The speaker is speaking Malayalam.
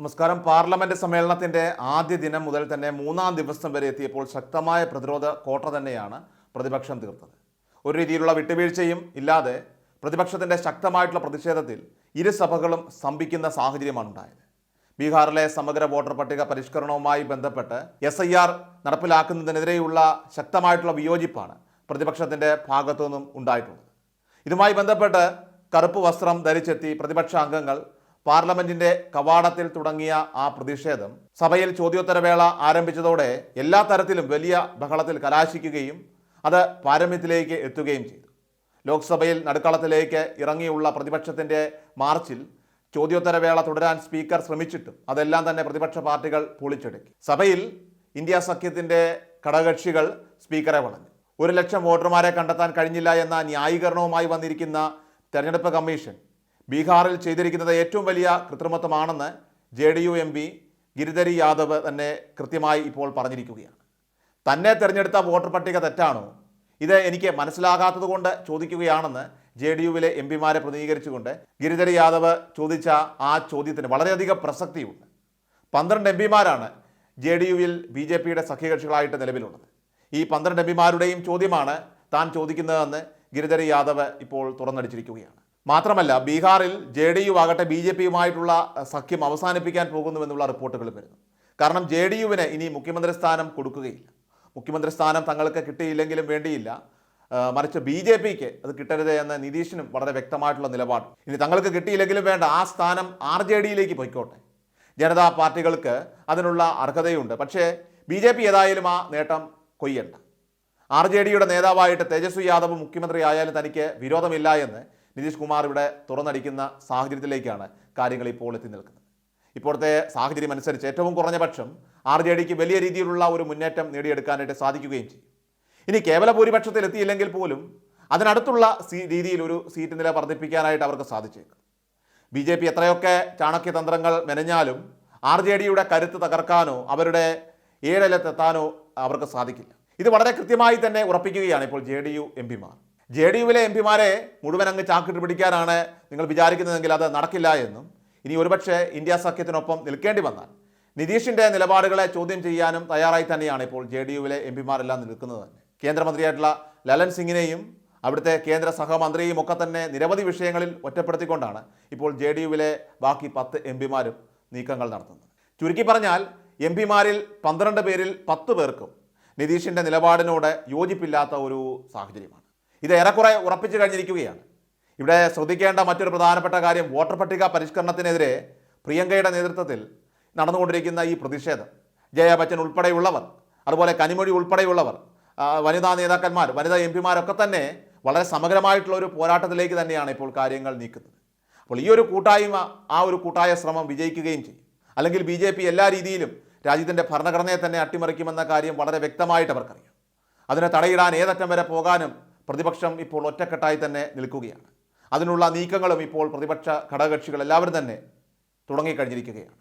നമസ്കാരം. പാർലമെന്റ് സമ്മേളനത്തിന്റെ ആദ്യ ദിനം മുതൽ തന്നെ മൂന്നാം ദിവസം വരെ എത്തിയപ്പോൾ ശക്തമായ പ്രതിരോധ കോട്ട തന്നെയാണ് പ്രതിപക്ഷം തീർത്തത്. ഒരു രീതിയിലുള്ള വിട്ടുവീഴ്ചയും ഇല്ലാതെ പ്രതിപക്ഷത്തിന്റെ ശക്തമായിട്ടുള്ള പ്രതിഷേധത്തിൽ ഇരു സഭകളും സ്തംഭിക്കുന്ന സാഹചര്യമാണ് ഉണ്ടായത്. ബീഹാറിലെ സമഗ്ര വോട്ടർ പട്ടിക പരിഷ്കരണവുമായി ബന്ധപ്പെട്ട് എസ് ഐ ആർ നടപ്പിലാക്കുന്നതിനെതിരെയുള്ള ശക്തമായിട്ടുള്ള വിയോജിപ്പാണ് പ്രതിപക്ഷത്തിന്റെ ഭാഗത്തു നിന്നും ഉണ്ടായിട്ടുള്ളത്. ഇതുമായി ബന്ധപ്പെട്ട് കറുപ്പ് വസ്ത്രം ധരിച്ചെത്തി പ്രതിപക്ഷ അംഗങ്ങൾ പാർലമെന്റിന്റെ കവാടത്തിൽ തുടങ്ങിയ ആ പ്രതിഷേധം സഭയിൽ ചോദ്യോത്തരവേള ആരംഭിച്ചതോടെ എല്ലാ തരത്തിലും വലിയ ബഹളത്തിൽ കലാശിക്കുകയും അത് പാരമ്യത്തിലേക്ക് എത്തുകയും ചെയ്തു. ലോക്സഭയിൽ നടുക്കളത്തിലേക്ക് ഇറങ്ങിയുള്ള പ്രതിപക്ഷത്തിന്റെ മാർച്ചിൽ ചോദ്യോത്തരവേള തുടരാൻ സ്പീക്കർ ശ്രമിച്ചിട്ടും അതെല്ലാം തന്നെ പ്രതിപക്ഷ പാർട്ടികൾ പൊളിച്ചെടുക്കി. സഭയിൽ ഇന്ത്യ സഖ്യത്തിന്റെ ഘടകകക്ഷികൾ സ്പീക്കറെ വളഞ്ഞു. ഒരു ലക്ഷം വോട്ടർമാരെ കണ്ടെത്താൻ കഴിഞ്ഞില്ല എന്ന ന്യായീകരണവുമായി വന്നിരിക്കുന്ന തെരഞ്ഞെടുപ്പ് കമ്മീഷൻ ബീഹാറിൽ ചെയ്തിരിക്കുന്നത് ഏറ്റവും വലിയ കൃത്രിമത്വമാണെന്ന് J D U M P Giridhari Yadav തന്നെ കൃത്യമായി ഇപ്പോൾ പറഞ്ഞിരിക്കുകയാണ്. തന്നെ തിരഞ്ഞെടുത്ത വോട്ടർ പട്ടിക തെറ്റാണോ? ഇത് എനിക്ക് മനസ്സിലാകാത്തത് കൊണ്ട് ചോദിക്കുകയാണെന്ന് ജെ ഡി യുവിലെ എം പിമാരെ പ്രതിനിധീകരിച്ചുകൊണ്ട് ഗിരിധരി യാദവ് ചോദിച്ച ആ ചോദ്യത്തിന് വളരെയധികം പ്രസക്തിയുണ്ട്. പന്ത്രണ്ട് എം പിമാരാണ് ജെ ഡി യുവിൽ ബി ജെ പിയുടെ സഖ്യകക്ഷികളായിട്ട് നിലവിലുള്ളത്. ഈ പന്ത്രണ്ട് എം പിമാരുടെയും ചോദ്യമാണ് താൻ ചോദിക്കുന്നതെന്ന് ഗിരിധരി യാദവ് ഇപ്പോൾ തുറന്നടിച്ചിരിക്കുകയാണ്. മാത്രമല്ല ബീഹാറിൽ ജെ ഡി യു ആകട്ടെ ബി ജെ പിയുമായിട്ടുള്ള സഖ്യം അവസാനിപ്പിക്കാൻ പോകുന്നുവെന്നുള്ള റിപ്പോർട്ടുകൾ വരുന്നു. കാരണം ജെ ഡി യുവിന് ഇനി മുഖ്യമന്ത്രി സ്ഥാനം കൊടുക്കുകയില്ല. മുഖ്യമന്ത്രി സ്ഥാനം തങ്ങൾക്ക് കിട്ടിയില്ലെങ്കിലും വേണ്ടിയില്ല. മറിച്ച് ബി ജെ പിക്ക് അത് കിട്ടരുത് എന്ന നിതീഷിനും വളരെ വ്യക്തമായിട്ടുള്ള നിലപാട്. ഇനി തങ്ങൾക്ക് കിട്ടിയില്ലെങ്കിലും വേണ്ട ആ സ്ഥാനം ആർ ജെ ഡിയിലേക്ക് പൊയ്ക്കോട്ടെ. ജനതാ പാർട്ടികൾക്ക് അതിനുള്ള അർഹതയുണ്ട്. പക്ഷേ ബി ജെ പി ഏതായാലും ആ നേട്ടം കൊയ്യണ്ട. ആർ ജെ ഡിയുടെ നേതാവായിട്ട് തേജസ്വി യാദവ് മുഖ്യമന്ത്രി ആയാലും തനിക്ക് വിരോധമില്ല എന്ന് നിതീഷ് കുമാർ ഇവിടെ തുറന്നടിക്കുന്ന സാഹചര്യത്തിലേക്കാണ് കാര്യങ്ങൾ ഇപ്പോൾ എത്തി നിൽക്കുന്നത്. ഇപ്പോഴത്തെ സാഹചര്യം അനുസരിച്ച് ഏറ്റവും കുറഞ്ഞ പക്ഷം ആർ ജെ ഡിക്ക് വലിയ രീതിയിലുള്ള ഒരു മുന്നേറ്റം നേടിയെടുക്കാനായിട്ട് സാധിക്കുകയും ചെയ്യും. ഇനി കേവല ഭൂരിപക്ഷത്തിൽ എത്തിയില്ലെങ്കിൽ പോലും അതിനടുത്തുള്ള സീ രീതിയിൽ ഒരു സീറ്റ് നില വർദ്ധിപ്പിക്കാനായിട്ട് അവർക്ക് സാധിച്ചേക്കും. ബി ജെ പി എത്രയൊക്കെ ചാണക്യതന്ത്രങ്ങൾ മെനഞ്ഞാലും ആർ ജെ ഡിയുടെ കരുത്ത് തകർക്കാനോ അവരുടെ ഏഴലത്തെത്താനോ അവർക്ക് സാധിക്കില്ല. ഇത് വളരെ കൃത്യമായി തന്നെ ഉറപ്പിക്കുകയാണ് ഇപ്പോൾ ജെ ഡി യു എം പിമാർ. ജെ ഡി യുവിലെ എം പിമാരെ മുഴുവൻ അങ്ങ് ചാക്കിട്ട് പിടിക്കാനാണ് നിങ്ങൾ വിചാരിക്കുന്നതെങ്കിൽ അത് നടക്കില്ല എന്നും ഇനി ഒരുപക്ഷെ ഇന്ത്യ സഖ്യത്തിനൊപ്പം നിൽക്കേണ്ടി വന്നാൽ നിതീഷിന്റെ നിലപാടുകളെ ചോദ്യം ചെയ്യാനും തയ്യാറായി തന്നെയാണ് ഇപ്പോൾ ജെ ഡി യുവിലെ എം പിമാരെല്ലാം നിൽക്കുന്നത് തന്നെ. കേന്ദ്രമന്ത്രിയായിട്ടുള്ള ലലൻ സിംഗിനെയും അവിടുത്തെ കേന്ദ്ര സഹമന്ത്രിയും ഒക്കെ തന്നെ നിരവധി വിഷയങ്ങളിൽ ഒറ്റപ്പെടുത്തിക്കൊണ്ടാണ് ഇപ്പോൾ ജെ ഡി യുവിലെ ബാക്കി പത്ത് എം പിമാരും നീക്കങ്ങൾ നടത്തുന്നത്. ചുരുക്കി പറഞ്ഞാൽ എം പിമാരിൽ പന്ത്രണ്ട് പേരിൽ പത്ത് പേർക്കും നിതീഷിന്റെ നിലപാടിനോട് യോജിപ്പില്ലാത്ത ഒരു സാഹചര്യമാണ്. ഇത് ഏറെക്കുറെ ഉറപ്പിച്ചു കഴിഞ്ഞിരിക്കുകയാണ്. ഇവിടെ ശ്രദ്ധിക്കേണ്ട മറ്റൊരു പ്രധാനപ്പെട്ട കാര്യം വോട്ടർ പട്ടിക പരിഷ്കരണത്തിനെതിരെ പ്രിയങ്കയുടെ നേതൃത്വത്തിൽ നടന്നുകൊണ്ടിരിക്കുന്ന ഈ പ്രതിഷേധം. ജയ ബച്ചൻ ഉൾപ്പെടെയുള്ളവർ അതുപോലെ കനിമൊഴി ഉൾപ്പെടെയുള്ളവർ വനിതാ നേതാക്കന്മാർ വനിതാ എം പിമാരൊക്കെ തന്നെ വളരെ സമഗ്രമായിട്ടുള്ള ഒരു പോരാട്ടത്തിലേക്ക് തന്നെയാണ് ഇപ്പോൾ കാര്യങ്ങൾ നീക്കുന്നത്. അപ്പോൾ ഈ ഒരു കൂട്ടായ്മ ആ ഒരു കൂട്ടായ ശ്രമം വിജയിക്കുകയും ചെയ്യും. അല്ലെങ്കിൽ ബി എല്ലാ രീതിയിലും രാജ്യത്തിന്റെ ഭരണഘടനയെ തന്നെ അട്ടിമറിക്കുമെന്ന കാര്യം വളരെ വ്യക്തമായിട്ട് അവർക്കറിയാം. അതിനെ തടയിടാൻ ഏതറ്റം വരെ പോകാനും പ്രതിപക്ഷം ഇപ്പോൾ ഒറ്റക്കെട്ടായി തന്നെ നിൽക്കുകയാണ്. അതിനുള്ള നീക്കങ്ങളും ഇപ്പോൾ പ്രതിപക്ഷ ഘടകകക്ഷികൾ എല്ലാവരും തന്നെ തുടങ്ങിക്കഴിഞ്ഞിരിക്കുകയാണ്.